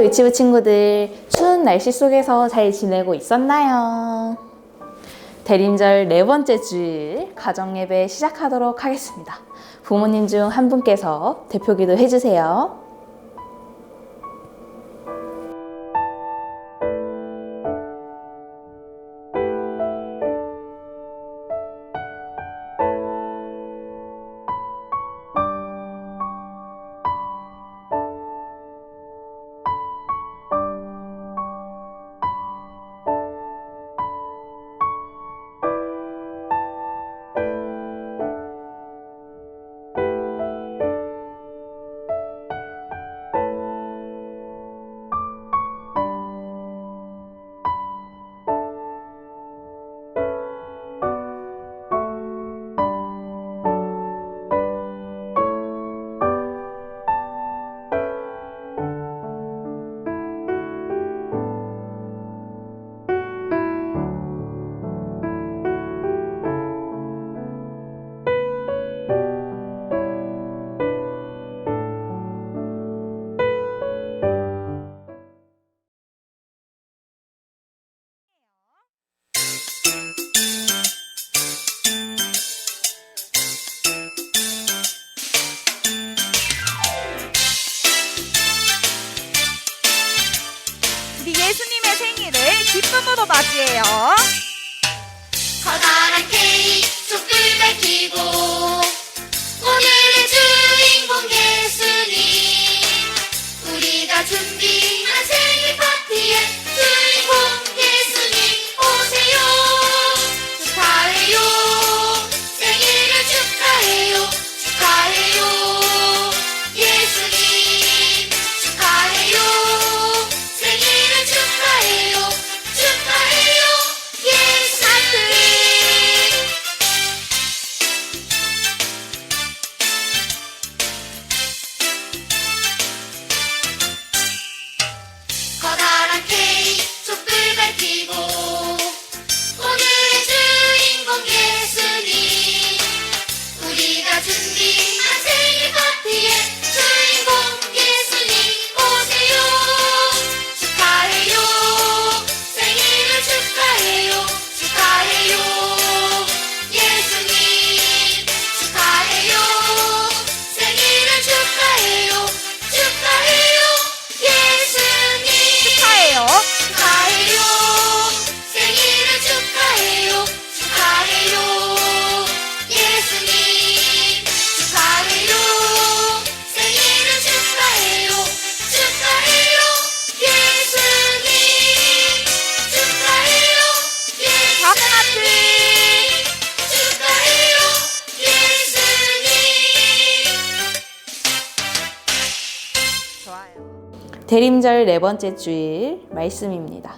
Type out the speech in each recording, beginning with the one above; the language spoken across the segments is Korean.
유치부 친구들. 추운 날씨 속에서 잘 지내고 있었나요? 대림절 네 번째 주일 가정 예배 시작하도록 하겠습니다. 부모님 중 한 분께서 대표 기도 해주세요. 기쁨으로 맞이해요. 대림절 네 번째 주일 말씀입니다.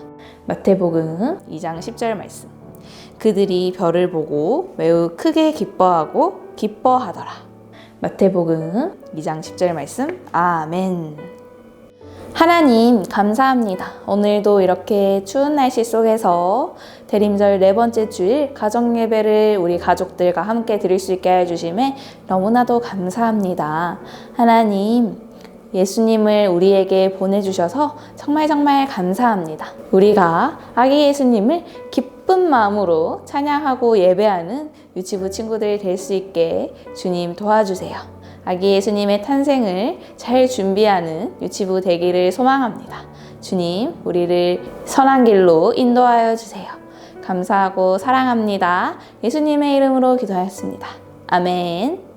마태복음 2장 10절 말씀. 그들이 별을 보고 매우 크게 기뻐하고 기뻐하더라. 마태복음 2장 10절 말씀. 아멘. 하나님, 감사합니다. 오늘도 이렇게 추운 날씨 속에서 대림절 네 번째 주일 가정 예배를 우리 가족들과 함께 드릴 수 있게 해주심에 너무나도 감사합니다. 하나님, 예수님을 우리에게 보내주셔서 정말 정말 감사합니다. 우리가 아기 예수님을 기쁜 마음으로 찬양하고 예배하는 유치부 친구들 될수 있게 주님 도와주세요. 아기 예수님의 탄생을 잘 준비하는 유치부 되기를 소망합니다. 주님, 우리를 선한 길로 인도하여 주세요. 감사하고 사랑합니다. 예수님의 이름으로 기도하였습니다. 아멘.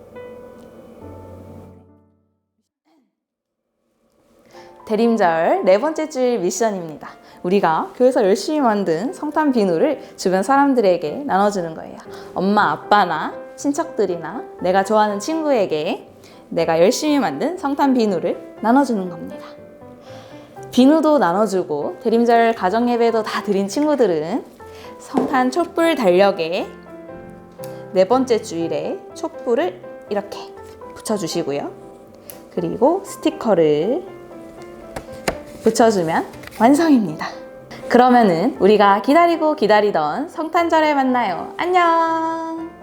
대림절 네 번째 주일 미션입니다. 우리가 교회에서 열심히 만든 성탄 비누를 주변 사람들에게 나눠주는 거예요. 엄마, 아빠나 친척들이나 내가 좋아하는 친구에게 내가 열심히 만든 성탄 비누를 나눠주는 겁니다. 비누도 나눠주고 대림절 가정 예배도 다 드린 친구들은 성탄 촛불 달력에 네 번째 주일에 촛불을 이렇게 붙여주시고요. 그리고 스티커를 붙여주면 완성입니다. 그러면은 우리가 기다리고 기다리던 성탄절에 만나요. 안녕!